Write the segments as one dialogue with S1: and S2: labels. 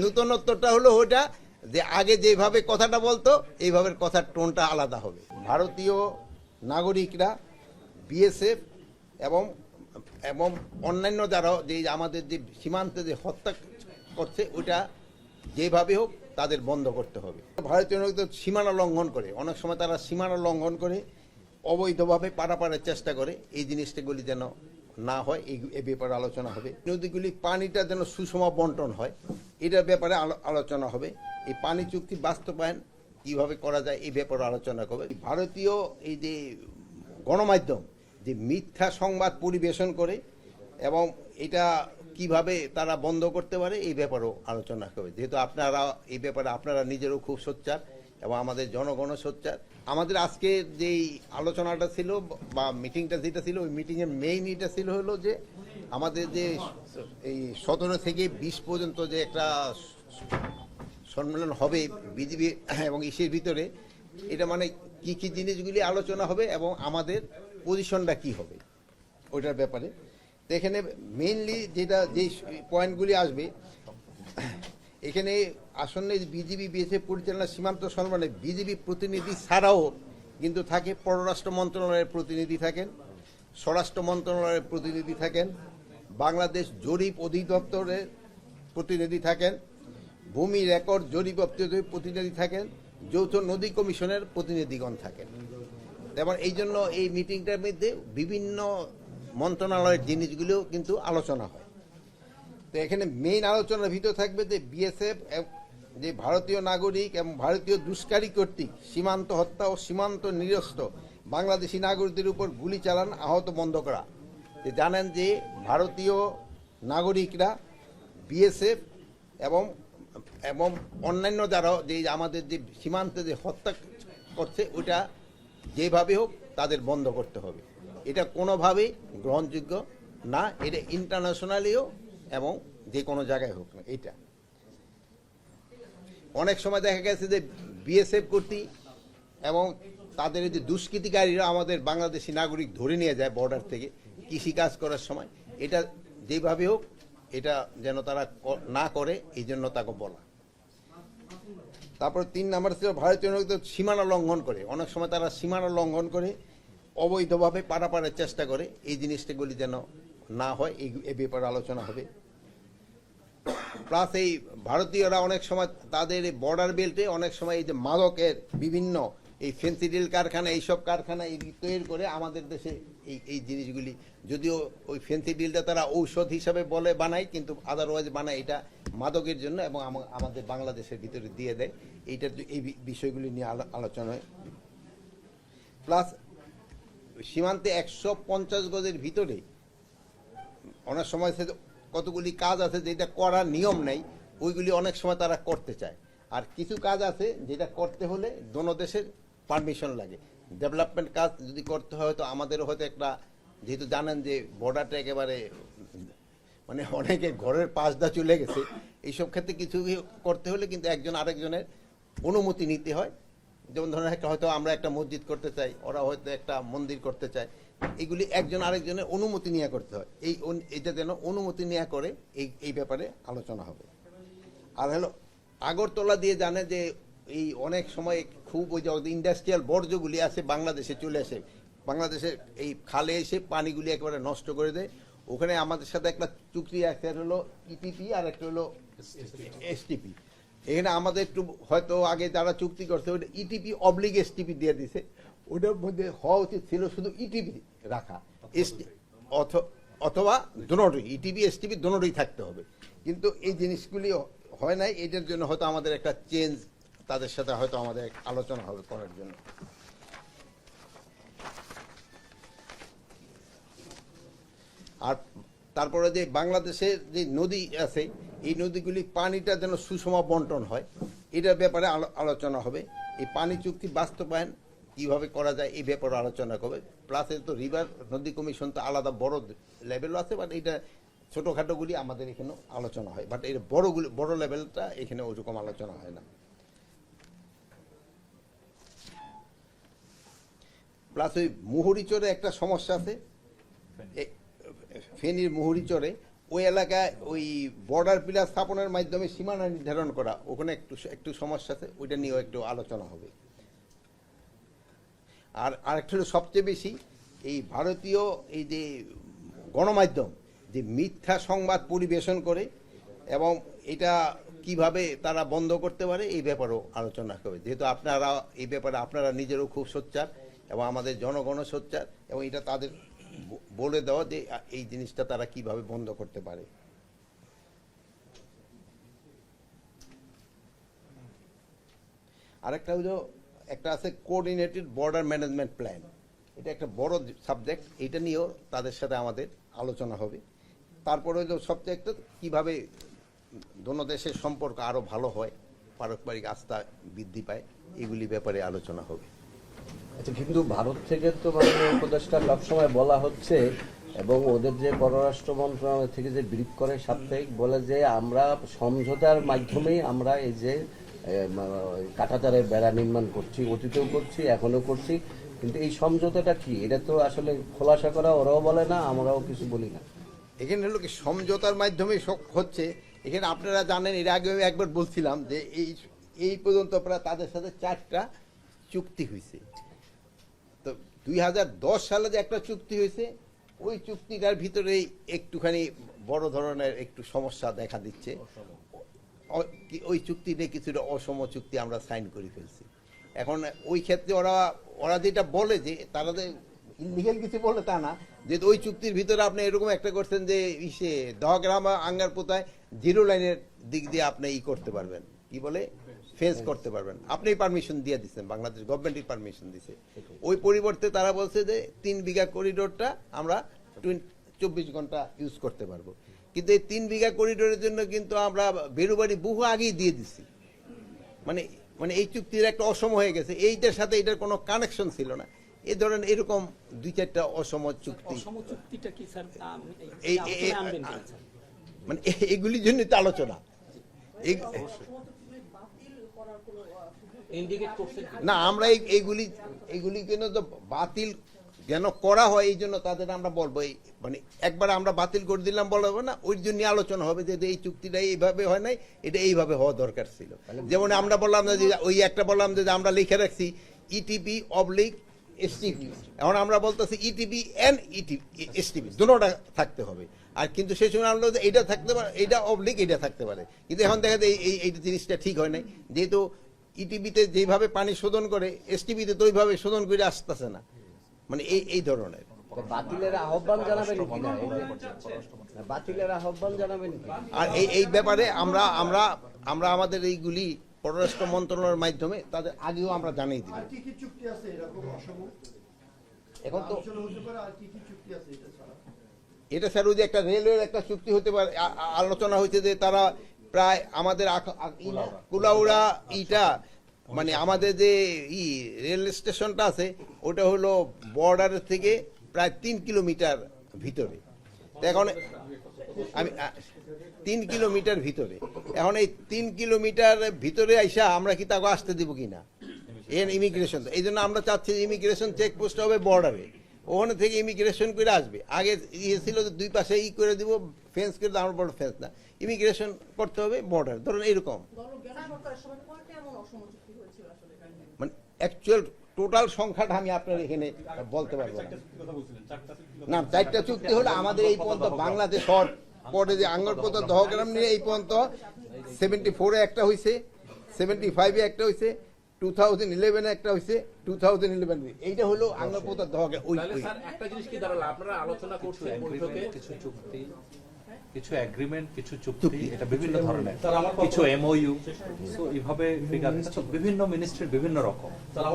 S1: নূতনত্বটা হলো ওটা যে আগে যেভাবে কথাটা বলতো, এইভাবে কথার টোনটা আলাদা হবে। ভারতীয় নাগরিকরা, বিএসএফ এবং এবং অন্যান্য যারা যে আমাদের যে সীমান্তে যে হত্যা করছে, ওটা যেভাবে হোক তাদের বন্ধ করতে হবে। ভারতীয় নাগরিক তো সীমানা লঙ্ঘন করে, অনেক সময় তারা সীমানা লঙ্ঘন করে, অবৈধভাবে পারাপারের চেষ্টা করে, এই জিনিসটাগুলি যেন না হয়, এই, এ ব্যাপারে আলোচনা হবে। নদীগুলি পানিটা যেন সুষম বন্টন হয়, এটার ব্যাপারে আলো- আলোচনা হবে। এই পানি চুক্তি বাস্তবায়ন কীভাবে করা যায়, এই ব্যাপারে আলোচনা করবে। ভারতীয় এই যে গণমাধ্যম, যে মিথ্যা সংবাদ পরিবেশন করে এবং এটা কীভাবে তারা বন্ধ করতে পারে, এই ব্যাপারেও আলোচনা করবে। যেহেতু আপনারা, এই ব্যাপারে আপনারা নিজেরও খুব সোচ্চার এবং আমাদের জনগণ সোচ্চার আমাদের আজকে যেই আলোচনাটা ছিল বা মিটিংটা যেটা ছিল, ওই মিটিংয়ের মেইন এটা ছিল হলো যে আমাদের যে এই সতেরো থেকে বিশ পর্যন্ত যে একটা সম্মেলন হবে বিজেপি এবং ইসের ভিতরে, এটা মানে কি কি জিনিসগুলি আলোচনা হবে এবং আমাদের পজিশনটা কি হবে, ওইটার ব্যাপারে। তো এখানে মেইনলি যেটা যে পয়েন্টগুলি আসবে, এখানে আসন্ন বিজেপি, বিএসএফ পরিচালনা সীমান্ত সম্মানে বিজেপি প্রতিনিধি ছাড়াও কিন্তু থাকে পররাষ্ট্র মন্ত্রণালয়ের প্রতিনিধি থাকেন, স্বরাষ্ট্র মন্ত্রণালয়ের প্রতিনিধি থাকেন, বাংলাদেশ জরিপ অধিদপ্তরের প্রতিনিধি থাকেন, ভূমি রেকর্ড জরিপ প্রতিনিধি থাকেন, যৌথ নদী কমিশনের প্রতিনিধিগণ থাকেন। যেমন এই জন্য এই মিটিংটার মধ্যে বিভিন্ন মন্ত্রণালয়ের জিনিসগুলো কিন্তু আলোচনা হয়। তো এখানে মেইন আলোচনার ভিতর থাকবে যে বিএসএফ যে ভারতীয় নাগরিক এবং ভারতীয় দুষ্কারী কর্তৃক সীমান্ত হত্যা ও সীমান্ত নিরস্ত বাংলাদেশি নাগরিকদের উপর গুলি চালান আহত বন্ধ করা যে জানেন যে ভারতীয় নাগরিকরা বিএসএফ এবং এবং অন্যান্য যারা যে আমাদের যে সীমান্তে যে হত্যা করছে ওটা যেভাবে হোক তাদের বন্ধ করতে হবে। এটা কোনোভাবেই গ্রহণযোগ্য না, এটা ইন্টারন্যাশনালিও এবং যে কোনো জায়গায় হোক না এটা অনেক সময় দেখা গেছে যে বিএসএফ কর্তৃক এবং তাদের যে দুষ্কৃতিকারীরা আমাদের বাংলাদেশি নাগরিক ধরে নিয়ে যায় বর্ডার থেকে কৃষি কাজ করার সময়, এটা যেভাবে হোক, এটা যেন তারা না করে, এই জন্য তাকে বলা। তারপর তিন নাম্বার ছিল ভারতীয় নাগরিক সীমানা লঙ্ঘন করে। অনেক সময় তারা সীমানা লঙ্ঘন করে, অবৈধভাবে পারাপারের চেষ্টা করে, এই জিনিসটাগুলি যেন না হয়, এই ব্যাপারে আলোচনা হবে। প্লাস এই ভারতীয়রা অনেক সময় তাদের বর্ডার বেল্টে অনেক সময় এই যে মাদকের বিভিন্ন এই ফেন্সিডিল কারখানা, এইসব কারখানা এই তৈরি করে আমাদের দেশে এই এই জিনিসগুলি। যদিও ওই ফেন্সিডিলটা তারা ঔষধ হিসাবে বলে বানায়, কিন্তু আদারওয়াইজ বানায় এটা মাদকের জন্য এবং আমাদের বাংলাদেশের ভিতরে দিয়ে দেয়। এইটার এই বিষয়গুলি নিয়ে আলো- আলোচনা হয়। প্লাস সীমান্তে একশো পঞ্চাশ গজের ভিতরে অনেক সময় সে কতগুলি কাজ আছে যেটা করার নিয়ম নেই, ওইগুলি অনেক সময় তারা করতে চায়। আর কিছু কাজ আছে যেটা করতে হলে দোনো দেশের পারমিশন লাগে। ডেভেলপমেন্ট কাজ যদি করতে হয় তো আমাদেরও হয়তো একটা, যেহেতু জানেন যে বর্ডারটা একেবারে মানে অনেকে ঘরের পাশ দা চলে গেছে, এইসব ক্ষেত্রে কিছু করতে হলে কিন্তু একজন আরেকজনের অনুমতি নিতে হয়। যেমন ধরেন একটা হয়তো আমরা একটা মসজিদ করতে চাই, ওরা হয়তো একটা মন্দির করতে চায়। এগুলি একজন আরেকজনের অনুমতি নিয়ে করতে হয়। এই এটা যেন অনুমতি নেওয়া করে, এই এই ব্যাপারে আলোচনা হবে। আর হলো, আগরতলা দিয়ে জানে যে এই অনেক সময় খুব ওই যে ইন্ডাস্ট্রিয়াল বর্জ্যগুলি আছে বাংলাদেশে চলে আসে। বাংলাদেশের এই খালে এসে পানিগুলি একেবারে নষ্ট করে দেয়। ওখানে আমাদের সাথে একটা চুক্তি একটা হলো ইটিপি আর একটা হলো এসটিপি এখানে আমাদের একটু হয়তো আগে যারা চুক্তি করছে ওটা ইটিপি অবলিগ এসটিপি দিয়ে দিছে। ওটার মধ্যে হওয়া উচিত ছিল শুধু ইটিভি রাখা এসটি অথবা দোনোটাই ইটিভি এসটিভি দোনোটাই থাকতে হবে। কিন্তু এই জিনিসগুলি হয় নাই এটার জন্য হয়তো আমাদের একটা চেঞ্জ তাদের সাথে হয়তো আমাদের আলোচনা হবে করার জন্য। আর তারপরে যে বাংলাদেশের যে নদী আছে এই নদীগুলি পানিটা যেন সুষম বন্টন হয় এটার ব্যাপারে আলো- আলোচনা হবে। এই পানি চুক্তি বাস্তবায়ন কীভাবে করা যায় এই ব্যাপারে আলোচনা করবে। প্লাস তো রিভার নদী কমিশন তো আলাদা বড় লেভেলও আছে বাট এটা ছোটোখাটোগুলি আমাদের এখানেও আলোচনা হয়। বাট এর বড়গুলি, বড় লেভেলটা এখানে ওইরকম আলোচনা হয় না। প্লাস ওই মুহুরি চরে একটা সমস্যা আছে। ফেনীর মুহুরি চরে ওই এলাকায় ওই বর্ডার পিলার স্থাপনের মাধ্যমে সীমানা নির্ধারণ করা, ওখানে একটু একটু সমস্যা আছে, ওইটা নিয়েও একটু আলোচনা হবে। আর আরেকটা হলো সবচেয়ে বেশি, এই ভারতীয় এই যে গণমাধ্যম যে মিথ্যা সংবাদ পরিবেশন করে এবং এটা কীভাবে তারা বন্ধ করতে পারে, এই ব্যাপারেও আলোচনা হবে। যেহেতু আপনারা এই ব্যাপারে, আপনারা নিজেরও খুব সোচ্চার এবং আমাদের জনগণও সোচ্চার এবং এটা তাদের বলে দেওয়া যে এই জিনিসটা তারা কীভাবে বন্ধ করতে পারে। আরেকটা হলো একটা আছে কোঅর্ডিনেটেড বর্ডার ম্যানেজমেন্ট প্ল্যান এটা একটা বড় সাবজেক্ট এটা নিয়েও তাদের সাথে আমাদের আলোচনা হবে। তারপরে হলো সবচেয়ে একটা কীভাবে দোনো দেশের সম্পর্ক আরও ভালো হয়, পারস্পরিক আস্থা বৃদ্ধি পায় এগুলি ব্যাপারে আলোচনা হবে।
S2: আচ্ছা কিন্তু ভারত থেকে তো মাননীয় উপদেষ্টা সবসময় বলা হচ্ছে, এবং ওদের যে পররাষ্ট্র মন্ত্রণালয় থেকে যে ব্রিফ করে সাপ্তাহিক, বলে যে আমরা সমঝোতার মাধ্যমেই আমরা এই যে কাটাতারের বেড়া নির্মাণ করছি, অতীতেও করছি, এখনও করছি। কিন্তু এই সমঝোতাটা কি? এটা তো আসলে খোলাসা করা ওরাও বলে না, আমরাও কিছু বলি না।
S1: এখানে হলো কি, সমঝোতার মাধ্যমে হচ্ছে। এখানে আপনারা জানেন, এর আগে আমি একবার বলছিলাম যে এই এই পর্যন্ত প্রায় তাদের সাথে চারটা চুক্তি হয়েছে। তো দুই হাজার দশ সালে যে একটা চুক্তি হয়েছে, ওই চুক্তিটার ভিতরেই একটুখানি বড় ধরনের একটু সমস্যা দেখা দিচ্ছে। অ- চুক্তি নিয়ে কিছুটা অসম চুক্তি আমরা সাইন করে ফেলছি। এখন ওই ক্ষেত্রে ওরা ওরা যেটা বলে যে তারা যে ইলিগেল কিছু বলে তা না যে ওই চুক্তির ভিতরে আপনি এরকম একটা করছেন যে ইসে দহগ্রাম আঙ্গার পোতায় জিরো লাইনের দিক দিয়ে আপনি ই করতে পারবেন। কি বলে? ফেস করতে পারবেন। আপনি পারমিশন দিয়ে দিচ্ছেন বাংলাদেশ গভর্নমেন্টই পারমিশন দিছে। ওই পরিবর্তে তারা বলছে যে তিন বিঘা করিডোরটা আমরা চব্বিশ ঘণ্টা ইউজ করতে পারব। কিন্তু এই তিন বিঘা করিডোরের জন্য কিন্তু আমরা বেরুবাড়ি বহু আগেই দিয়ে দিছি। মানে মানে এই চুক্তির একটা অসম হয়ে গেছে। এইটার সাথে এটার কোনো কানেকশন ছিল না। এই ধরেন এরকম দুই চারটা অসম চুক্তি? মানে এগুলির জন্য তো আলোচনা? না আমরা এই- এইগুলি এইগুলি কেন তো বাতিল কেন করা হয় এই জন্য তাদের আমরা বলব এই মানে একবার আমরা বাতিল করে দিলাম বলব না ওই জন্য আলোচনা হবে যে এই চুক্তিটা এইভাবে হয় নাই এটা এইভাবে হওয়া দরকার ছিল। যেমন আমরা বললাম না যে ওই একটা বললাম যে আমরা লিখে রাখছি E ইটিপি অবলিক এসটিপি এখন আমরা বলতেছি E ETP and ETP STP দুটোটা থাকতে হবে। আর কিন্তু সেই সময় আমরা এইটা থাকতে পারে এইটা অবলিক এটা থাকতে পারে। কিন্তু এখন দেখা যায় এই এই জিনিসটা ঠিক হয় নাই। যেহেতু ইটিভিতে যেভাবে পানি শোধন করে এসটিভিতে তো ওইভাবে শোধন করে আসতেছে না। মানে এই এই ধরনের।
S2: বাতিলের আহ্বান জানাবেন বাতিলের আহ্বান জানাবেন
S1: আর এই এই ব্যাপারে আমরা আমরা আমরা আমাদের এইগুলি পররাষ্ট্র মন্ত্রণালয়ের মাধ্যমে তাদের আগেও আমরা জানিয়ে দিই।
S3: আর কি কি চুক্তি আছে এরকম অসম
S1: এখন তো
S3: আলোচনা হতে পারে আর কি কি চুক্তি আছে এটা
S1: স্যার ওই যে একটা রেলওয়ের একটা চুক্তি হতে পারে। আলোচনা হয়েছে যে তারা প্রায় আমাদের কুলাউড়া ইটা মানে আমাদের যে ই রেল স্টেশনটা আছে, ওটা হলো বর্ডারের থেকে প্রায় তিন কিলোমিটার ভিতরে। এখন আমি তিন কিলোমিটার ভিতরে। এখন এই তিন কিলোমিটার ভিতরে আইসা আমরা কি তাকে আসতে দিব কিনা? এর ইমিগ্রেশন এই জন্য আমরা চাচ্ছি ইমিগ্রেশন চেকপোস্ট হবে বর্ডারে ওখানে থেকে ইমিগ্রেশন করে আসবে। আগে ইয়ে ছিল যে দুই পাশে ই করে দিব ফেন্স করে আমার বড় ফেন্স না। ইমিগ্রেশন করতে হবে বর্ডার ধরুন এরকম
S4: দলজ্ঞান সরকারের সময় কয়টা এমন অসম চুক্তি হয়েছিল আসলে
S1: মানে অ্যাকচুয়াল টোটাল সংখ্যাটা আমি আপনার এখানে বলতে পারব না। না চারটা চুক্তি হলো আমাদের এই পর্যন্ত বাংলাদেশ হওয়ার পরে যে আঙ্গরপোতা দহগ্রাম নিয়ে এই পর্যন্ত সেভেন্টি ফোরে একটা হয়েছে সেভেন্টি ফাইভে একটা হয়েছে টু থাউজেন্ড ইলেভেনে একটা হয়েছে টু থাউজেন্ড ইলেভেন এইটা হলো আঙ্গরপোতা দহগ্রাম ওই
S5: একটা জিনিস কি দাঁড়াল? আপনারা আলোচনা করছেন বৈঠকে?
S6: কিছু চুক্তি কিছু এগ্রিমেন্ট কিছু চুক্তি এটা বিভিন্ন ধরনের। কিছু এমওইউ সো এইভাবে ফিগার বিভিন্ন মিনিস্ট্রির বিভিন্ন রকম।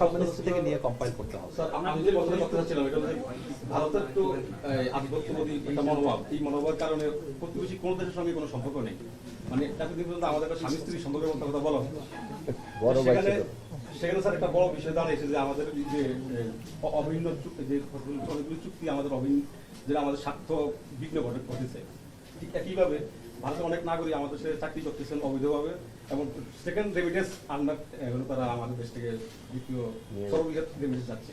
S6: সব মিনিস্ট্রি থেকে নিয়ে কম্পাইল করতে হবে।
S7: স্যার আমি যে কথাটা বলতে চাচ্ছিলাম এটা হচ্ছে ভারতের তো আধিপত্যবাদী একটা মনোভাব। এই মনোভাবের কারণে প্রতিবেশী কোন দেশের সঙ্গে কোনো সম্পর্ক নেই। মানে এতদিন পর্যন্ত আমাদের একটা স্বামী স্ত্রী সম্পর্কের মতো কথা বলা
S2: বড় ভাই
S7: সেখানে সেখানে স্যার একটা বড় বিষয় দাঁড়িয়েছে যে আমাদের যে অভিন্ন চুক্তি যে অনেকগুলো চুক্তি আমাদের অভিন্ন যেটা আমাদের স্বার্থ বিঘ্ন ঘটে ঘটেছে। ঠিক একইভাবে ভারতের অনেক নাগরিক আমাদের সাথে চাকরি করতেছেন অবৈধভাবে এবং সেকেন্ড রেমিটেন্স আন্ডার এখন তারা আমাদের দেশ থেকে দ্বিতীয় সর্ববৃহৎ রেমিটেন্স যাচ্ছে।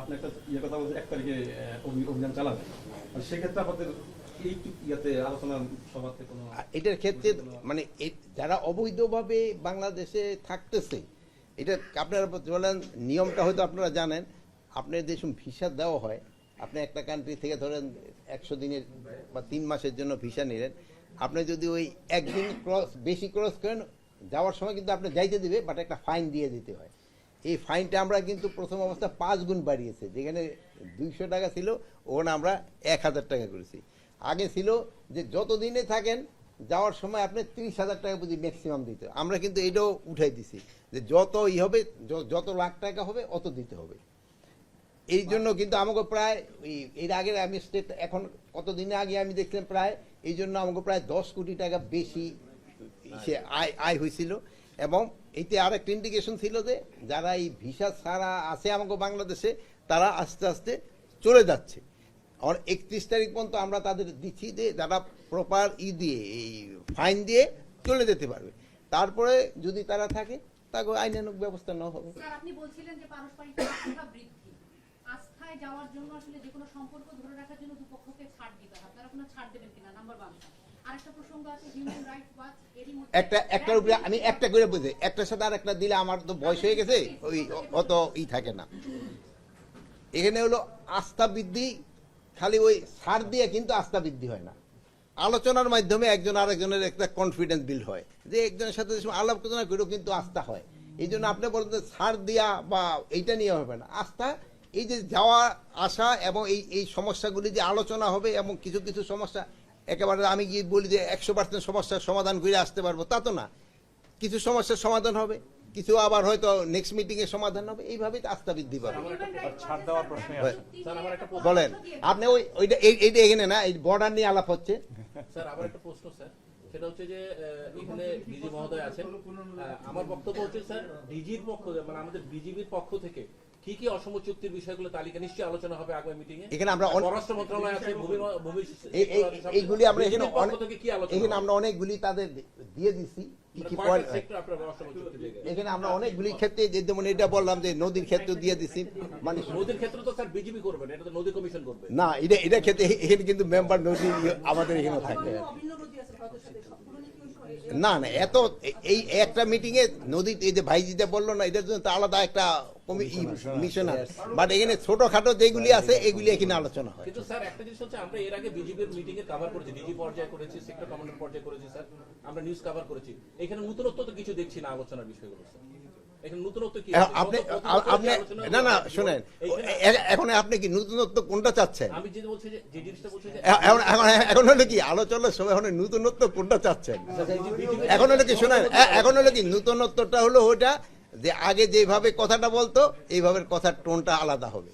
S7: আপনি একটা ইয়ে কথা বলছেন এক তারিখে অভিযান চালাবেন। আর সেক্ষেত্রে সভাতে
S1: এটার ক্ষেত্রে মানে যারা অবৈধভাবে বাংলাদেশে থাকতেছে এটা আপনারা বলেন নিয়মটা হয়তো আপনারা জানেন আপনার যে ভিসা দেওয়া হয় আপনি একটা কান্ট্রি থেকে ধরেন একশো দিনের বা তিন মাসের জন্য ভিসা নিলেন, আপনি যদি ওই একদিন ক্রস বেশি ক্রস করেন, যাওয়ার সময় কিন্তু আপনি যাইতে দিবে বাট একটা ফাইন দিয়ে দিতে হয়। এই ফাইনটা আমরা কিন্তু প্রথম অবস্থা পাঁচ গুণ বাড়িয়েছে, যেখানে দুইশো টাকা ছিল, ওখানে আমরা এক হাজার টাকা করেছি। আগে ছিল যে যত দিনে থাকেন, যাওয়ার সময় আপনি তিরিশ হাজার টাকা বুঝি ম্যাক্সিমাম দিতে। আমরা কিন্তু এটাও উঠাই দিছি, যে যত ই হবে যত লাখ টাকা হবে, অত দিতে হবে। এই জন্য কিন্তু আমাকে প্রায় এর আগে আমি স্টেট এখন কতদিনে আগে আমি দেখলাম প্রায়, এই জন্য আমাকে প্রায় দশ কোটি টাকা বেশি সে আয় আয় হয়েছিল। এবং এতে আর একটা ইন্ডিকেশন ছিল যে, যারা এই ভিসা ছাড়া আছে আমাকে বাংলাদেশে, তারা আস্তে আস্তে চলে যাচ্ছে। আর একত্রিশ তারিখ পর্যন্ত আমরা তাদের দিচ্ছি যে, যারা প্রপার ই দিয়ে, এই ফাইন দিয়ে চলে যেতে পারবে। তারপরে যদি তারা থাকে, তাকে আইনানুক ব্যবস্থা নেওয়া হবে।
S4: আস্থায় যাওয়ার জন্য আসলে যে কোনো সম্পর্ক ধরে রাখার জন্য দুপক্ষকে ছাড় দিতে হয়। আপনারা কোনো ছাড় দেবেন কিনা? নাম্বার ওয়ান আরেকটা প্রসঙ্গ আছে হিউম্যান রাইটস ওয়াচ এরই মধ্যে
S1: একটা, একটার উপরে আমি একটা করে বুঝে। একটার সাথে আর একটা দিলে আমার তো বয়স হয়ে গেছে? ওই অত ই থাকে না। এখানে হলো আস্থা বৃদ্ধি, খালি ওই সার দিয়ে কিন্তু আস্থা বৃদ্ধি হয় না। আলোচনার মাধ্যমে একজন আরেকজনের একটা কনফিডেন্স বিল্ড হয়। যে একজনের সাথে সময় আলোচনা করেও কিন্তু আস্থা হয়। এই জন্য আপনি বলেন সার দিয়া বা এইটা নিয়ে হবে না। আস্থা এই যে যাওয়া আসা এবং এই এই সমস্যাগুলি যে আলোচনা হবে এবং কিছু কিছু সমস্যা একেবারে আমি গিয়ে বলি যে একশো পার্সেন্ট সমস্যার সমাধান করে আসতে পারব তা তো না। কিছু সমস্যার সমাধান হবে কিছু আবার হয়তো নেক্সট মিটিং এ সমাধান হবে এইভাবেই তো আস্থা বৃদ্ধি পাবে।
S6: আর ছাড় দেওয়ার প্রশ্নই আসে না।
S5: স্যার আমার একটা প্রশ্ন
S1: বলেন আপনি ওই ওইটা এই- এইটা এখানে না এই বর্ডার নিয়ে আলাপ হচ্ছে।
S5: স্যার আমার একটা প্রশ্ন স্যার। সেটা হচ্ছে যে এখানে ডিজি মহোদয় আছেন। আমার বক্তব্য হচ্ছে স্যার ডিজির পক্ষ মানে আমাদের বিজিবির পক্ষ থেকে কি কি অসম চুক্তির বিষয়গুলো তালিকা? নিশ্চয়ই আলোচনা হবে আগামী মিটিং এ
S1: এখানে আমরা
S5: পররাষ্ট্র মন্ত্রণালয় আছে ভূমি ভূমি
S1: এই- এই- এইগুলি আমরা এখানে
S5: কি আলোচনা
S1: এখানে আমরা অনেকগুলি তাদের দিয়ে দিচ্ছি কি
S5: মানে
S1: কি
S5: কয়টা
S1: point-
S5: sector আপনারা অসম চুক্তি দিয়ে
S1: এখানে আমরা অনেকগুলি ক্ষেত্রে যে যেমন এটা বললাম যে নদীর ক্ষেত্রে দিয়ে দিছি। মানে
S5: নদীর ক্ষেত্রে তো স্যার বিজিবি করবেন এটা তো নদী কমিশন করবে।
S1: না এটা এটা ক্ষেত্রে এখানে কিন্তু মেম্বার নদী আমাদের এখানে থাকে। না না এত এই একটা মিটিং এ নদী এই যে ভাইজিটা বলল না এদের জন্য তো আলাদা একটা মিশন আছে। বাট এখানে ছোটখাটো যেগুলি আছে এগুলি এখানে আলোচনা হয়।
S5: কিন্তু স্যার একটা জিনিস হচ্ছে আমরা এর আগে বিজিবির মিটিং এ কভার করেছি ডিজি পর্যায়ে করেছি সেক্টর কমান্ডার পর্যায়ে করেছি স্যার। আমরা নিউজ কভার করেছি। এখানে নতুনত্ব তো কিছু দেখছি না আলোচনার বিষয়গুলো স্যার।
S1: আপনি আপনি না না শুনেন। এখন আপনি কি নতুনত্ব কোনটা চাচ্ছেন? এখন এখন এখন হলো কি? আলোচনার সময় এখন নতুনত্ব কোনটা চাচ্ছেন? এখন হলো কি শোনেন এখন হলো কি নতুনত্বটা হলো ওটা যে আগে যেভাবে কথাটা বলতো এইভাবে কথার টোনটা আলাদা হবে।